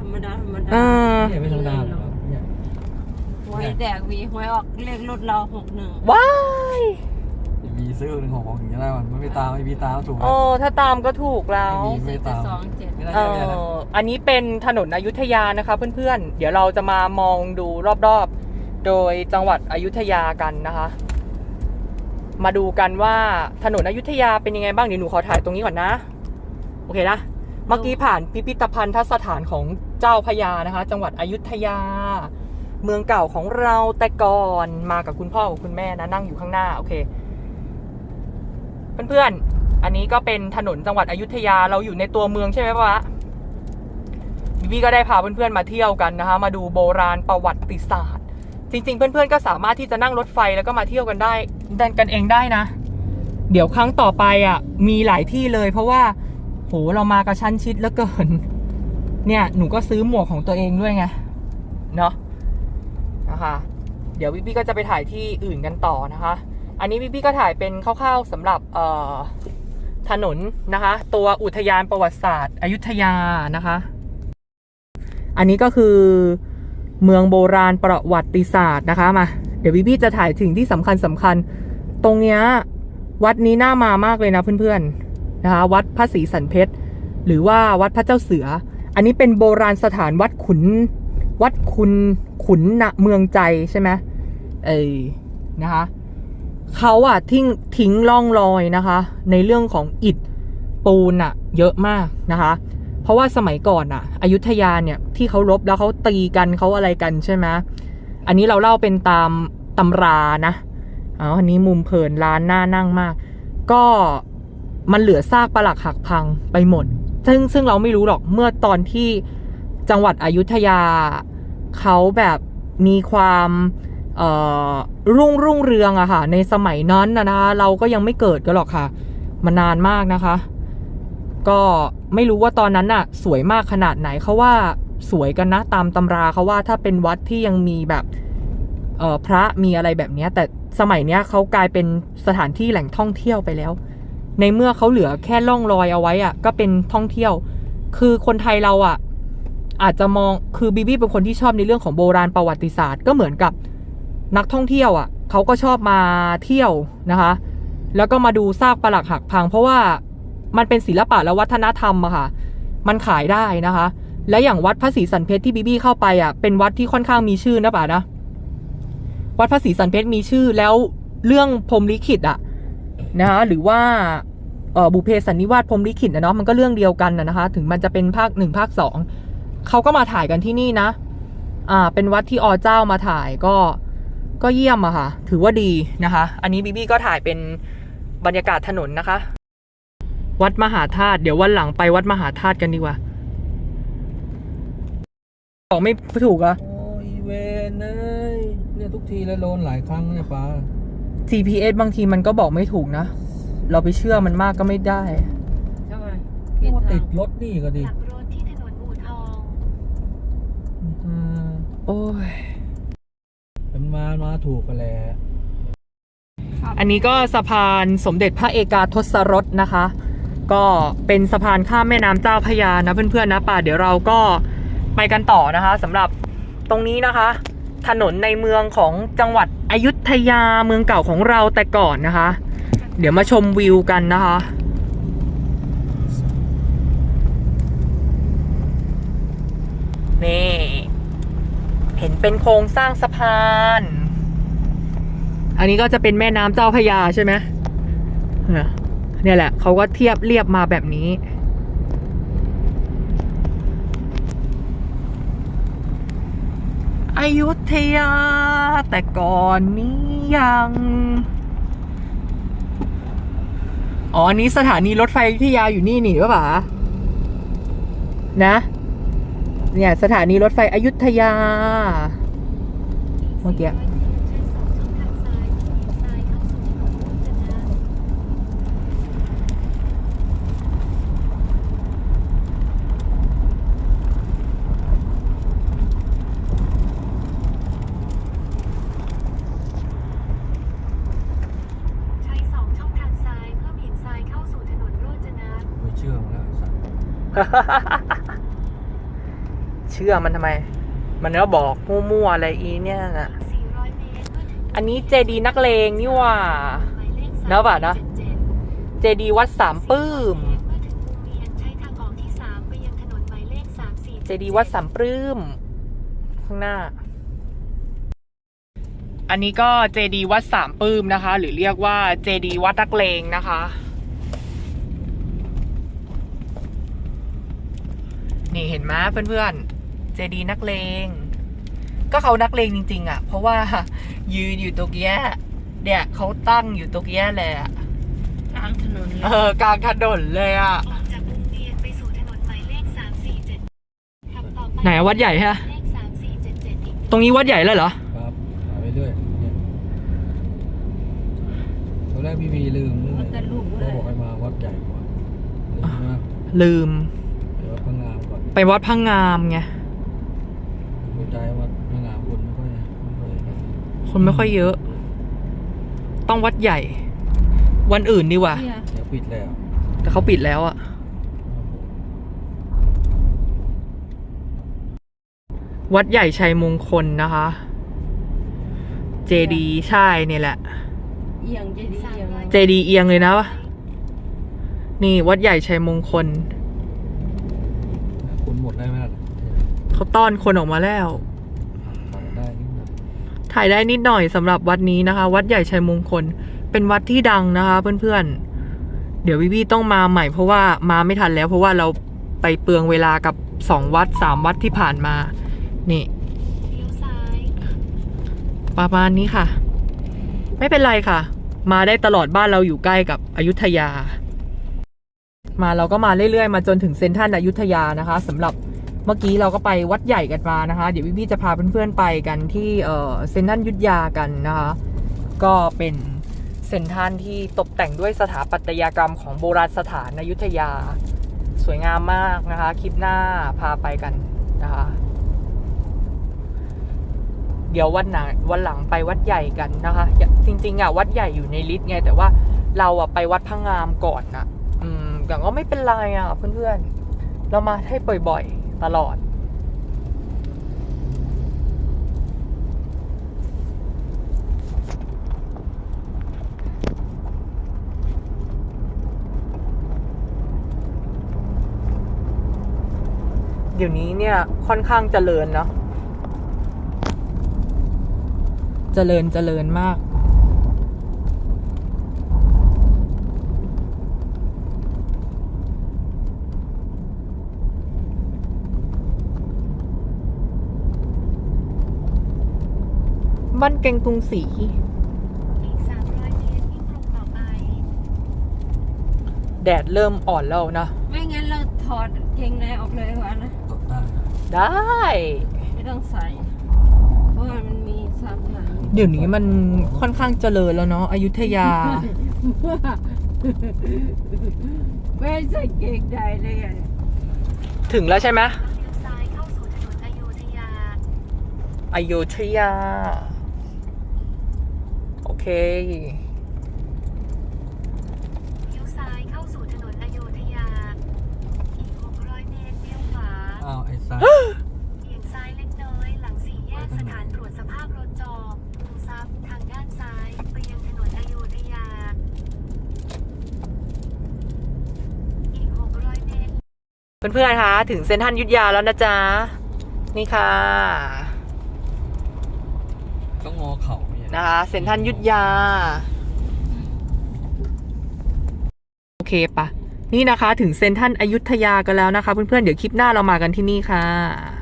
ธรรมดาธรรมดาเออเนี่ยไม่ธรรมดาหรอกเนี่ยหวยแดกวีหวยออกเลขรถเราหกหนึ่งว้ายมีซื้อหนึ่งหกหกอย่างนี้ได้มันไม่ตามไม่มีตามถูกไหม โอ้ถ้าตามก็ถูกแล้ว ไม่มีเจ็ดเจ็ดสองเจ็ดไม่ได้เอเยอะแยะนะออันนี้เป็นถนนอยุธยานะคะเพื่อนๆ เดี๋ยวเราจะมามองดูรอบๆ โดยจังหวัดอยุธยากันนะคะ มาดูกันว่าถนนอยุธยาเป็นยังไงบ้างเดี๋ยวหนูขอถ่ายตรงนี้ก่อนนะ โอเคนะ เมื่อกี้ผ่านพิพิธภัณฑสถานของเจ้าพระยานะคะ จังหวัดอยุธยา เมืองเก่าของเราแต่ก่อนมากับคุณพ่อกับคุณแม่นะนั่งอยู่ข้างหน้าโอเค เพื่อนๆ อันนี้ก็เป็นถนนจังหวัดอยุธยาเราอยู่ในตัวเมืองใช่ไหมปะบิบี้ก็ได้พาเพื่อนๆมาเที่ยวกันนะคะ มาดูโบราณประวัติศาสตร์ จริง ๆ เพื่อนๆก็สามารถที่จะนั่งรถไฟแล้วก็มาเที่ยวกันได้ดันกันเองได้นะ เดี๋ยวครั้งต่อไปอะมีหลายที่เลย เพราะว่า โหเรามากระชั้นชิดแล้วเกิน เนี่ยหนูก็ซื้อหมวกของตัวเองด้วยไง เนาะนะคะ เดี๋ยววิบี้ก็จะไปถ่ายที่อื่นกันต่อนะคะ อันนี้วิบี้ก็ถ่ายเป็นคร่าวๆสำหรับเอ่อถนนนะคะ ตัวอุทยานประวัติศาสตร์อยุธยานะคะ อันนี้ก็คือเมืองโบราณประวัติศาสตร์นะคะมา เดี๋ยววิบี้จะถ่ายถึงที่สำคัญสำคัญ ตรงเนี้ยวัดนี้น่ามามากเลยนะเพื่อนๆ นะคะวัดพระศรีสันเพชรหรือว่าวัดพระเจ้าเสือ อันนี้เป็นโบราณสถานวัดขุน วัดขุนขุนนะเมืองใจใช่ไหมเอ้นะคะเขาอะทิ้งทิ้งร่องรอยนะคะ ในเรื่องของอิฐปูนอะเยอะมากนะคะ เพราะว่าสมัยก่อนอะอยุธยาเนี่ยที่เขารบแล้วเขาตีกันเขาอะไรกันใช่ไหมอันนี้เราเล่าเป็นตามตำรานะอ๋ออันนี้มุมเพลินร้านหน้านั่งมาก ก็ มันเหลือซากปรักหักพังไปหมด ซึ่งซึ่งเราไม่รู้หรอกเมื่อตอนที่จังหวัดอยุธยา เขาแบบมีความรุ่งรุ่งเรืองอะค่ะ ในสมัยนั้นนะนะคะเราก็ยังไม่เกิดกันหรอกค่ะ มานานมากนะคะ ก็ไม่รู้ว่าตอนนั้นน่ะสวยมากขนาดไหนเขาว่าสวยกันนะตามตำราเขาว่าถ้าเป็นวัดที่ยังมีแบบพระมีอะไรแบบนี้แต่สมัยเนี้ยเขากลายเป็นสถานที่แหล่งท่องเที่ยวไปแล้ว ในเมื่อเขาเหลือแค่ล่องรอยเอาไว้อะก็เป็นท่องเที่ยว คือคนไทยเราอะอาจจะมองคือบีบี้เป็นคนที่ชอบในเรื่องของโบราณประวัติศาสตร์ ก็เหมือนกับนักท่องเที่ยวอะเขาก็ชอบมาเที่ยวนะคะ แล้วก็มาดูซากปรักหักพัง เพราะว่ามันเป็นศิลปะและวัฒนธรรมอะค่ะ มันขายได้นะคะ และอย่างวัดพระศรีสันเพชรที่บีบี้เข้าไปอะเป็นวัดที่ค่อนข้างมีชื่อนะป่านะวัดพระศรีสันเพชรมีชื่อแล้วเรื่องพรมลิขิตอะ นะคะหรือว่าบุเพสันนิวาสพรมลิขิตนะเนาะมันก็เรื่องเดียวกันนะนะคะ ถึงมันจะเป็นภาคหนึ่งภาคสองเขาก็มาถ่ายกันที่นี่นะ อ่า เป็นวัดที่อเจ้ามาถ่ายก็ก็เยี่ยมอะค่ะ ถือว่าดีนะคะ อันนี้บีบี้ก็ถ่ายเป็นบรรยากาศถนนนะคะ วัดมหาธาตุเดี๋ยววันหลังไปวัดมหาธาตุกันดีกว่าบอกไม่ถูกอะโอ้ยเวนเอ้ยเนี่ยทุกทีแล้วโดนหลายครั้งเนี่ยป้า GPS บางทีมันก็บอกไม่ถูกนะ เราไปเชื่อมันมากก็ไม่ได้ ใช่ไหมเพราะว่าติดรถนี่ก็ดิกลับรถที่ถนนอู่ทอง อืมโอ้ย มันมามาถูกกันแหละอันนี้ก็สะพานสมเด็จพระเอกาทศรสนะคะ ก็เป็นสะพานข้ามแม่น้ำเจ้าพระยานะเพื่อนๆนะป่าเดี๋ยวเราก็ไปกันต่อนะคะสำหรับตรงนี้นะคะ ถนนในเมืองของจังหวัดอยุธยาเมืองเก่าของเราแต่ก่อนนะคะ เดี๋ยวมาชมวิวกันนะคะ นี่ เห็นเป็นโครงสร้างสะพาน อันนี้ก็จะเป็นแม่น้ำเจ้าพยาใช่ไหมเนี่ยแหละเขาก็เทียบเรียบมาแบบนี้ อยุธยา แต่ก่อนนี้ยัง อ๋อ อันนี้สถานีรถไฟอยุธยาอยู่นี่นี่ป่ะป๋านะ เนี่ย สถานีรถไฟอยุธยา เมื่อกี้ ใช้สองช่องทางซ้ายเพื่อเบี่ยงซ้ายเข้าสู่ถนนโรจนะ ใช้สองช่องทางซ้ายเพื่อเบี่ยงซ้ายเข้าสู่ถนนโรจนะ ไม่ เชื่อมึงแล้วไอ้สัสเชื่อมันทำไม มันก็บอกมั่วๆอะไรอีเนี่ยนะ400เมตรเมื่อถึงอันนี้เจดีนักเลงนี่หว่าหมายเลขเนอะป่ะเนอะ377เจดีวัดสามปื้มเมื่อถึงวงเวียนใช้ทางออกที่3ไปยังถนนหมายเลข347เจดีวัดสามปลื้ม ข้างหน้า อันนี้ก็เจดีวัดสามปลื้มนะคะ หรือเรียกว่าเจดีวัดนักเลงนะคะ นี่เห็นไหมเพื่อนๆ เจดีนักเลง ก็เขานักเลงจริง ๆ อะ เพราะว่ายืนอยู่ตรงเนี้ยเนี่ยเขาตั้งอยู่ตรงเนี้ยแหละกลางถนนเลเอยอกลางถนนเลยอะออกจากวงเวียนไปสู่ถนนหมายเลข347ขับต่อไปไหนวัดใหญ่ฮะ เลข3477อีกตรงนี้วัดใหญ่แล้วเหรอ ครับหาไปเรื่อยเนี่ยตอนแรกพี่วีลืมเรื่องมันอะไรจะลูกเขาเลยบอกให้มาวัดใหญ่กว่าลืมนะลืม เดี๋ยววัดพังงามก่อน ไปวัดพังงามไงเข้าใจวัดพังงามคนไม่ค่อยไม่ค่อยคนไม่ค่อยเยอะ ต้องวัดใหญ่ วันอื่นดีกว่าเนี่ยเดี๋ยวปิดแล้วแต่เขาปิดแล้วอะวัดใหญ่ชัยมงคลนะคะ เจดีใช่นี่แหละ เอียงจะดีเอียง เจดีเอียงเลยนะวะนี่วัดใหญ่ชัยมงคล คุณหมดได้ไหมล่ะเขาต้อนคนออกมาแล้วถ่ายได้นิดหน่อยถ่ายได้นิดหน่อยสำหรับวัดนี้นะคะ วัดใหญ่ชัยมงคล เป็นวัดที่ดังนะคะ เพื่อนๆ เดี๋ยววิวีต้องมาใหม่เพราะว่ามาไม่ทันแล้ว เพราะว่าเราไปเปลืองเวลากับสองวัดสามวัดที่ผ่านมา นี่เลี้ยวซ้ายประมาณนี้ค่ะ ไม่เป็นไรค่ะ มาได้ตลอดบ้านเราอยู่ใกล้กับอยุธยา มาเราก็มาเรื่อยๆ มาจนถึงเซนทรัลอยุธยานะคะสำหรับเมื่อกี้เราก็ไปวัดใหญ่กันมานะคะ เดี๋ยวพี่ๆจะพาเพื่อนๆไปกันที่เซนทรัลอยุธยากันนะคะ ก็เป็นเซนทรัลที่ตกแต่งด้วยสถาปัตยกรรมของโบราณสถานอยุธยา สวยงามมากนะคะ คลิปหน้าพาไปกันนะคะ เดี๋ยววันหนังวันหลังไปวัดใหญ่กันนะคะ จริงๆอะวัดใหญ่อยู่ในลิสต์ไงแต่ว่าเราอะไปวัดพังงามก่อนนะ แต่ก็ไม่เป็นไรอะเพื่อนๆ เรามาให้บ่อยๆ ตลอด เดี๋ยวนี้เนี่ยค่อนข้างเจริญเนาะเจริญเจริญมาก บ้านเกงกรุงศรีอีก300เมตรวิ่งตรงต่อไปแดดเริ่มอ่อนแล้วนะ ไม่งั้นเราถอดเกงในออกเลยวะนะตกได้ได้ ไม่ต้องใส่ เพราะว่ามันมีซับหนังเดี๋ยวนี้มันค่อนข้างเจริญแล้วเนาะอยุธยา ไม่ให้ใส่เกงในเลยไงถึงแล้วใช่ไหมเลี้ยวซ้ายเข้าสู่ถนนอโยธยาอยุธยาโอ เค เลี้ยวซ้ายเข้าสู่ถนนอโยธยา อีก 600 เมตรเลี้ยวขวาอ้าวไอ้ซ้ายเบี่ยงซ้ายเล็กน้อยหลังสี่แยกสถานตรวจสภาพรถจอคูซับทางด้านซ้ายไปยังถนนอโยธยา อีก 600 เมตร เพื่อนๆคะถึงเซนทรันยุทธยาแล้วนะจ๊ะ นี่ค่ะ ต้องงอเข่าเนี่ย นะคะเซนทันยุทธยา โอเคปะนี่นะคะถึงเซนทันอยุธยากันแล้วนะคะ เพื่อนๆ เดี๋ยวคลิปหน้าเรามากันที่นี่ค่ะ